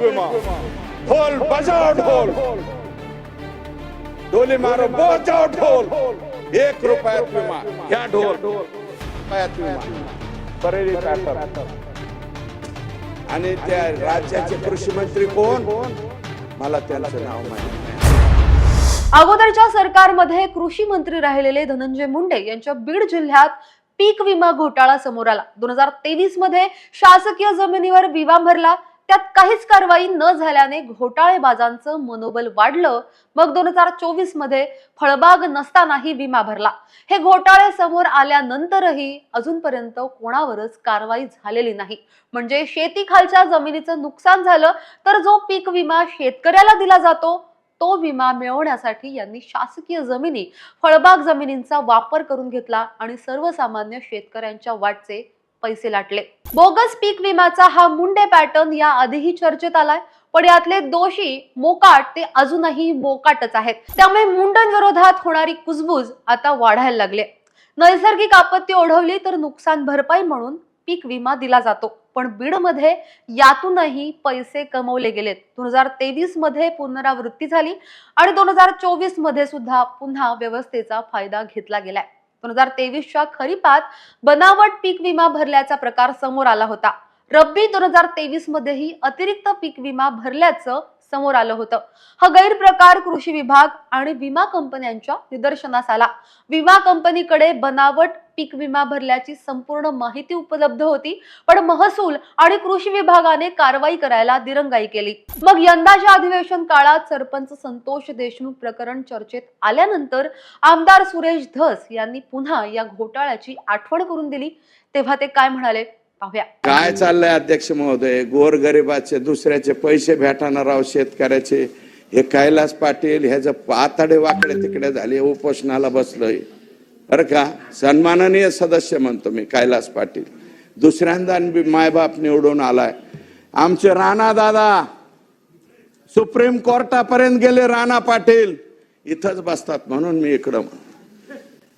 विमा ढोल बजाओ ढोल ढोली मारो बजाओ ढोल एक रुपयात विमा घ्या ढोल रुपयात विमा आणि त्या राज्याचे कृषी मंत्री कोण? मला त्यांचं नाव माहिती अगोदरच्या सरकारमध्ये कृषी मंत्री राहिलेले धनंजय मुंडे यांच्या बीड जिल्ह्यात पीक विमा घोटाळा समोर आला. दोन हजार तेवीसमध्ये शासकीय जमिनीवर विमा भरला. त्यात काहीच कारवाई न झाल्याने घोटाळेबाजांचं मनोबल वाढलं. मग दोन हजार चोवीसमध्ये फळबाग नसतानाही विमा भरला. हे घोटाळे समोर आल्यानंतरही अजूनपर्यंत कोणावरच कारवाई झालेली नाही. म्हणजे शेतीखालच्या जमिनीचं नुकसान झालं तर जो पीक विमा शेतकऱ्याला दिला जातो तो विमा मिळवण्यासाठी यांनी शासकीय जमिनी फळबाग जमिनींचा वापर करून घेतला आणि सर्वसामान्य शेतकऱ्यांच्या वाटचे पैसे लाटले. बोगस पीक विम्याचा हा मुंडे पॅटर्न या आधीही चर्चेत आलाय. पण यातले दोषी मोकाट ते अजूनही मोकाटच आहेत. त्यामुळे मुंडंविरोधात होणारी कुजबूज आता वाढायला लागले. नैसर्गिक आपत्ती ओढवली तर नुकसान भरपाई म्हणून पीक विमा दिला जातो. पण बीडमध्ये यातूनही पैसे कमवले गेलेत. दोन हजार तेवीसमध्ये पुनरावृत्ती झाली आणि दोन हजार चोवीसमध्ये सुद्धा पुन्हा व्यवस्थेचा फायदा घेतला गेलाय. दोन हजार तेवीसच्या खरीपात बनावट पीक विमा भरल्याचा प्रकार समोर आला होता. रब्बी दोन हजार तेवीस मध्येही अतिरिक्त पीक विमा भरल्याचं समोर आलं होतं. हा गैरप्रकार कृषी विभाग आणि विमा कंपन्यांच्या निदर्शनास आला. विमा कंपनीकडे बनावट पीक विमा भरल्याची संपूर्ण माहिती उपलब्ध होती पण महसूल आणि कृषी विभागाने कारवाई करायला दिरंगाई केली. मग यंदाच्या अधिवेशन काळात सरपंच संतोष देशमुख प्रकरण चर्चेत आल्यानंतर आमदार सुरेश धस यांनी पुन्हा या घोटाळ्याची आठवण करून दिली. तेव्हा ते काय म्हणाले? पाहूया. काय चाललंय अध्यक्ष महोदय? गोरगरिबाचे दुसऱ्याचे पैसे भेटणार राव शेतकऱ्याचे. हे कैलास पाटील ह्याचं पातडे वाकडे तिकडे झाले उपोषणाला बसलोय. बरं का? सन्माननीय सदस्य म्हणतो मी कैलास पाटील. दुसऱ्यांदा मायबाप निवडून आलाय. आमचे राणा दादा सुप्रीम कोर्टापर्यंत गेले राणा पाटील. इथंच बसतात म्हणून मी इकडं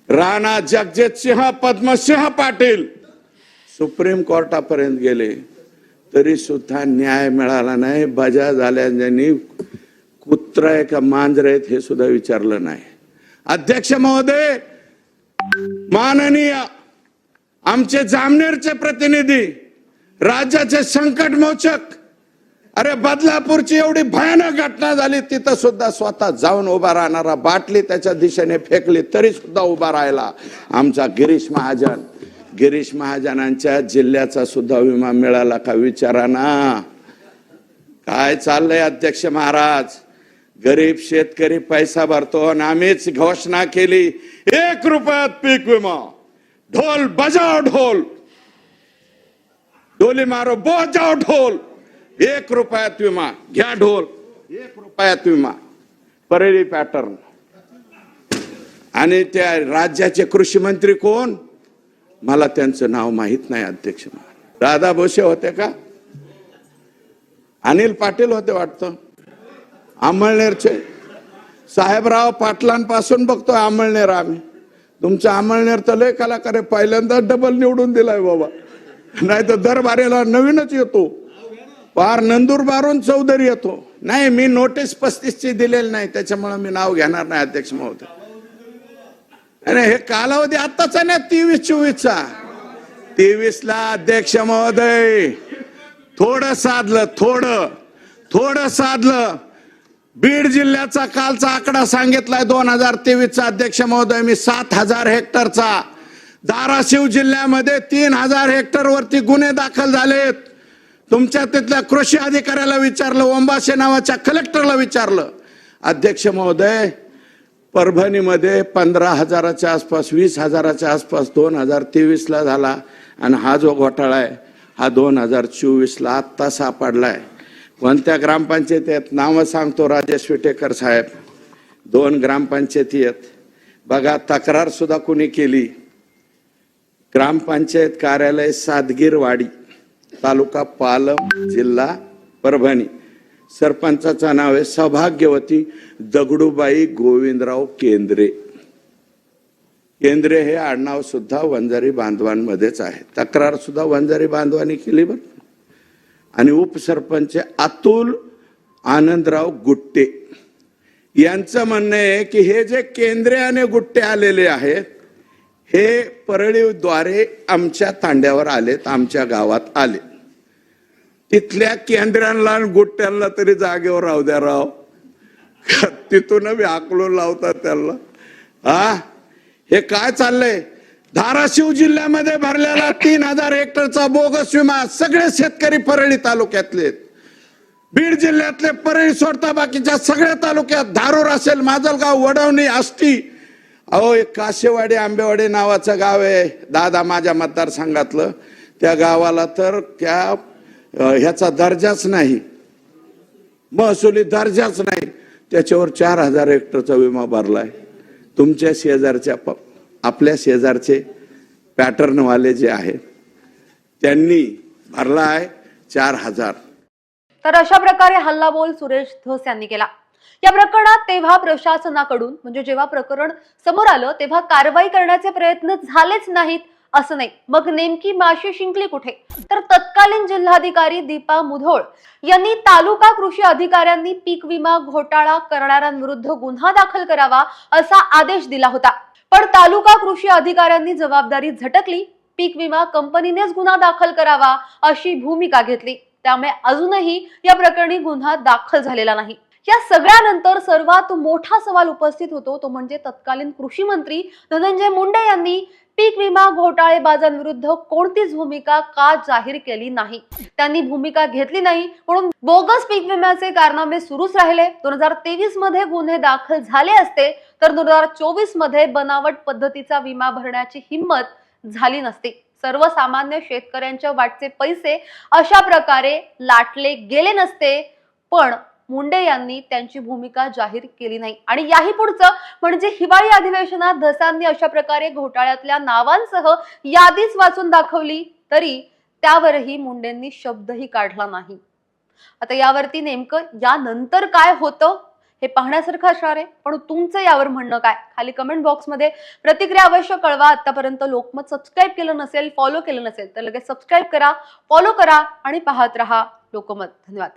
राणा जगजित सिंह पद्मसिंह पाटील. सुप्रीम कोर्टापर्यंत गेले तरी सुद्धा न्याय मिळाला नाही. बजा झाल्या ज्यांनी कुत्र आहे का मांजर आहेत हे सुद्धा विचारलं नाही. अध्यक्ष महोदय माननीय आमचे जामनेरचे प्रतिनिधी राज्याचे संकट मोचक अरे बदलापूरची एवढी भयानक घटना झाली तिथं सुद्धा स्वतः जाऊन उभा राहणारा बाटली त्याच्या दिशेने फेकली तरी सुद्धा उभा राहिला. आमचा गिरीश महाजन गिरीश महाजनांच्या जिल्ह्याचा सुद्धा विमा मिळाला का विचारा ना काय चाललंय अध्यक्ष महाराज? गरीब शेतकरी पैसा भरतो आणि आम्हीच घोषणा केली एक रुपयात पीक विमा. ढोल बजाव ढोल. ढोली मारो बजाव ढोल. एक रुपयात विमा घ्या ढोल. एक रुपयात विमा. परेली पॅटर्न आणि त्या राज्याचे कृषी मंत्री कोण? मला त्यांचं नाव माहीत नाही अध्यक्ष दादा भोसे होते का? अनिल पाटील होते वाटतं. आमळनेरचे. साहेबराव पाटलांपासून बघतोय अमळनेर आम्ही. तुमचा अमळनेर तर लय कलाकार आहे. पहिल्यांदा डबल निवडून दिलाय बाबा. नाही तर दरबारेला नवीनच येतो. पार नंदुरबारून चौधरी येतो. नाही मी नोटीस पस्तीसची दिलेली नाही. त्याच्यामुळे मी नाव घेणार नाही अध्यक्ष महोदय. अरे हे कालावधी आत्ताचा ना तेवीस चोवीसचा तेवीस ला अध्यक्ष महोदय. थोडं साधलं थोडं. थोडं साधलं. बीड जिल्ह्याचा कालचा आकडा सांगितलाय दोन हजार तेवीसचा अध्यक्ष महोदय. मी सात हजार हेक्टरचा. धाराशिव जिल्ह्यामध्ये तीन हजार हेक्टर वरती गुन्हे दाखल झालेत. तुमच्या तिथल्या कृषी अधिकाऱ्याला विचारलं ओंबाशे नावाच्या कलेक्टरला विचारलं. अध्यक्ष महोदय परभणीमध्ये पंधरा हजाराच्या आसपास वीस हजाराच्या आसपास दोन हजार तेवीसला झाला. आणि हा जो घोटाळा आहे हा दोन हजार चोवीसला आत्ता सापडला आहे कोणत्या ग्रामपंचायती आहेत नावं सांगतो राजेश विटेकर साहेब. दोन ग्रामपंचायती आहेत. बघा तक्रारसुद्धा कुणी केली? ग्रामपंचायत कार्यालय सादगीरवाडी तालुका पालम जिल्हा परभणी. सरपंचाचं नाव आहे सौभाग्यवती दगडूबाई गोविंदराव केंद्रे. केंद्रे हे आडनाव सुद्धा वंजारी बांधवांमध्येच आहे. तक्रार सुद्धा वंजारी बांधवांनी केली बरं. आणि उपसरपंच अतुल आनंदराव गुट्टे. यांचं म्हणणं आहे की हे जे केंद्रे आणि गुट्टे आलेले आहेत हे परळीद्वारे आमच्या तांड्यावर आलेत आमच्या गावात आले तिथल्या केंद्रांना गोट्यांना गुट्ट्यांना तरी जागेवर राहू द्या राव. तिथून बी आकलून लावतात त्यांना. हा हे काय चाललंय? धाराशिव जिल्ह्यामध्ये भरलेला तीन हजार हेक्टरचा बोगस विमा सगळे शेतकरी परळी तालुक्यातले आहेत. बीड जिल्ह्यातले परळी सोडता बाकीच्या सगळ्या तालुक्यात धारूर असेल माजलगाव वडवणी आष्टी. अहो एक काशेवाडी आंबेवाडी नावाचं गाव आहे. दादा माझ्या मतदारसंघातलं. त्या गावाला तर त्या ह्याचा दर्जाच नाही. महसुली दर्जाच नाही. त्याच्यावर चार हजार हेक्टरचा विमा भरलाय. तुमच्या शेजारच्या प- आपल्या शेजारचे पॅटर्नवाले जे आहेत त्यांनी भरला आहे चार हजार. तर अशा प्रकारे हल्लाबोल सुरेश धस यांनी केला. या प्रकरणात तेव्हा प्रशासनाकडून म्हणजे जेव्हा प्रकरण समोर आलं तेव्हा कारवाई करण्याचे प्रयत्न झालेच नाहीत. असं नाही. मग नेमकी माशी शिंकली कुठे? तर तत्कालीन जिल्हाधिकारी दीपा मुधोळ यांनी तालुका कृषी अधिकाऱ्यांनी पीक विमा घोटाळा करणाऱ्यांविरुद्ध गुन्हा दाखल करावा असा आदेश दिला होता. पण तालुका कृषी अधिकाऱ्यांनी जबाबदारी झटकली पीक विमा कंपनीनेच गुन्हा दाखल करावा अशी भूमिका घेतली. त्यामुळे अजूनही या प्रकरणी गुन्हा दाखल झालेला नाही. या सगळ्यानंतर सर्वात मोठा सवाल उपस्थित होतो तो म्हणजे तत्कालीन कृषी मंत्री धनंजय मुंडे यांनी पीक विमा घोटाळेबाजांविरुद्ध कोणतीच भूमिका का जाहीर केली नाही? त्यांनी भूमिका घेतली नाही म्हणून बोगस पीक विम्याचे कारनामे सुरूच राहिले. दोन हजार तेवीसमध्ये गुन्हे दाखल झाले असते तर दोन हजार चोवीसमध्ये बनावट पद्धतीचा विमा भरण्याची हिंमत झाली नसती. सर्वसामान्य शेतकऱ्यांच्या वाटचे पैसे अशा प्रकारे लाटले गेले नसते पण मुंडे यांनी त्यांची भूमिका जाहीर केली नाही. आणि याही पुढचं म्हणजे हिवाळी अधिवेशनात धसांनी अशा प्रकारे घोटाळ्यातल्या नावांसह यादीच वाचून दाखवली तरी त्यावरही मुंडेंनी शब्दही काढला नाही. आता यावरती नेमकं यानंतर काय होतं हे पाहण्यासारखं असणार आहे. पण तुमचं यावर म्हणणं काय? खाली कमेंट बॉक्समध्ये प्रतिक्रिया अवश्य कळवा. आतापर्यंत लोकमत सबस्क्राईब केलं नसेल फॉलो केलं नसेल तर लगेच सबस्क्राईब करा फॉलो करा आणि पाहत रहा लोकमत. धन्यवाद.